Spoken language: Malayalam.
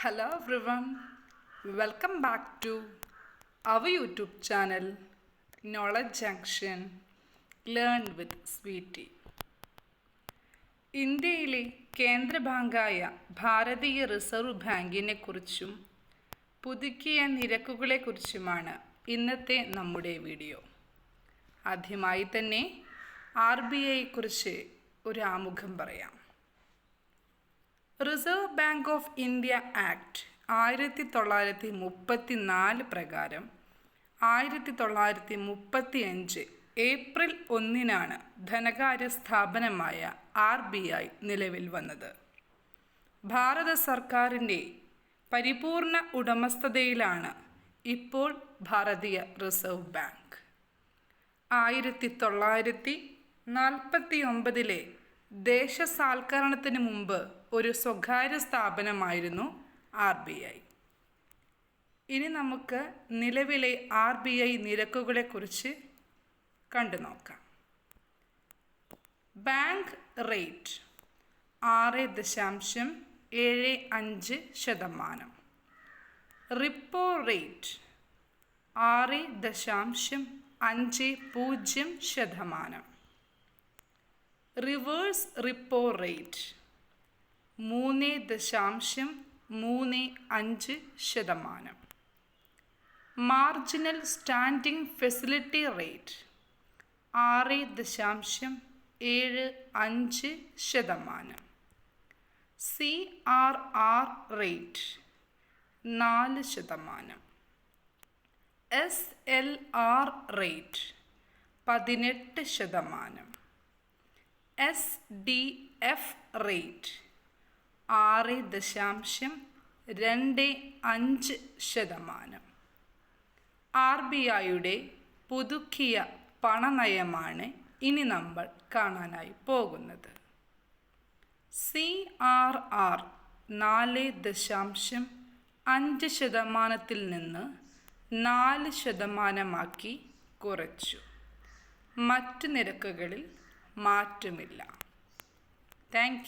Hello everyone, welcome back to our YouTube channel knowledge junction learn with Sweety ഇന്ത്യയിലെ കേന്ദ്ര ബാങ്കായ ഭാരതീയ റിസർവ് ബാങ്കിനെ കുറിച്ചും പുതുക്കിയ നിരക്കുകളെക്കുറിച്ചുമാണ് ഇന്നത്തെ നമ്മുടെ വീഡിയോ. ആദ്യമായി തന്നെ ആർ ബി ഐയെക്കുറിച്ച് ഒരു ആമുഖം പറയാം. Reserve bank of India act ആയിരത്തി തൊള്ളായിരത്തി മുപ്പത്തി നാല് പ്രകാരം ആയിരത്തി തൊള്ളായിരത്തി മുപ്പത്തി അഞ്ച് ഏപ്രിൽ ഒന്നിനാണ് ധനകാര്യ സ്ഥാപനമായ ആർ ബി ഐ നിലവിൽ വന്നത്. ഭാരത സർക്കാരിന്റെ പരിപൂർണ ഉടമസ്ഥതയിലാണ് ഇപ്പോൾ ഭാരതീയ റിസർവ് ബാങ്ക് ആയിരത്തി തൊള്ളായിരത്തി നാൽപ്പത്തി ഒമ്പതിലെ ദേശസാൽക്കരണത്തിന് മുമ്പ് ഒരു സ്വകാര്യ സ്ഥാപനമായിരുന്നു ആർ ബി ഐ. ഇനി നമുക്ക് നിലവിലെ ആർ ബി ഐ നിരക്കുകളെക്കുറിച്ച് കണ്ടു നോക്കാം. ബാങ്ക് റേറ്റ് ആറ് ദശാംശം ഏഴ് അഞ്ച് ശതമാനം. റിപ്പോ റേറ്റ് ആറ് ദശാംശം അഞ്ച് പൂജ്യം ശതമാനം. റിവേഴ്സ് റിപ്പോ റേറ്റ് മൂന്ന് ദശാംശം മൂന്ന് അഞ്ച് ശതമാനം. മാർജിനൽ സ്റ്റാൻഡിംഗ് ഫെസിലിറ്റി റേറ്റ് ആറ് ദശാംശം ഏഴ് അഞ്ച് ശതമാനം. സി ആർ ആർ റേറ്റ് നാല് ശതമാനം. എസ് എൽ ആർ റേറ്റ് പതിനെട്ട് ശതമാനം. എസ് ഡി എഫ് റേറ്റ് ആറ് ദശാംശം രണ്ട് അഞ്ച് ശതമാനം. ആർ ബി ഐയുടെ പുതുക്കിയ പണനയമാണ് ഇനി നമ്മൾ കാണാനായി പോകുന്നത്. സി ആർ ആർ നാല് ദശാംശം അഞ്ച് ശതമാനത്തിൽ നിന്ന് നാല് ശതമാനമാക്കി കുറച്ചു. മറ്റ് നിരക്കുകളിൽ മാറ്റമില്ല. താങ്ക്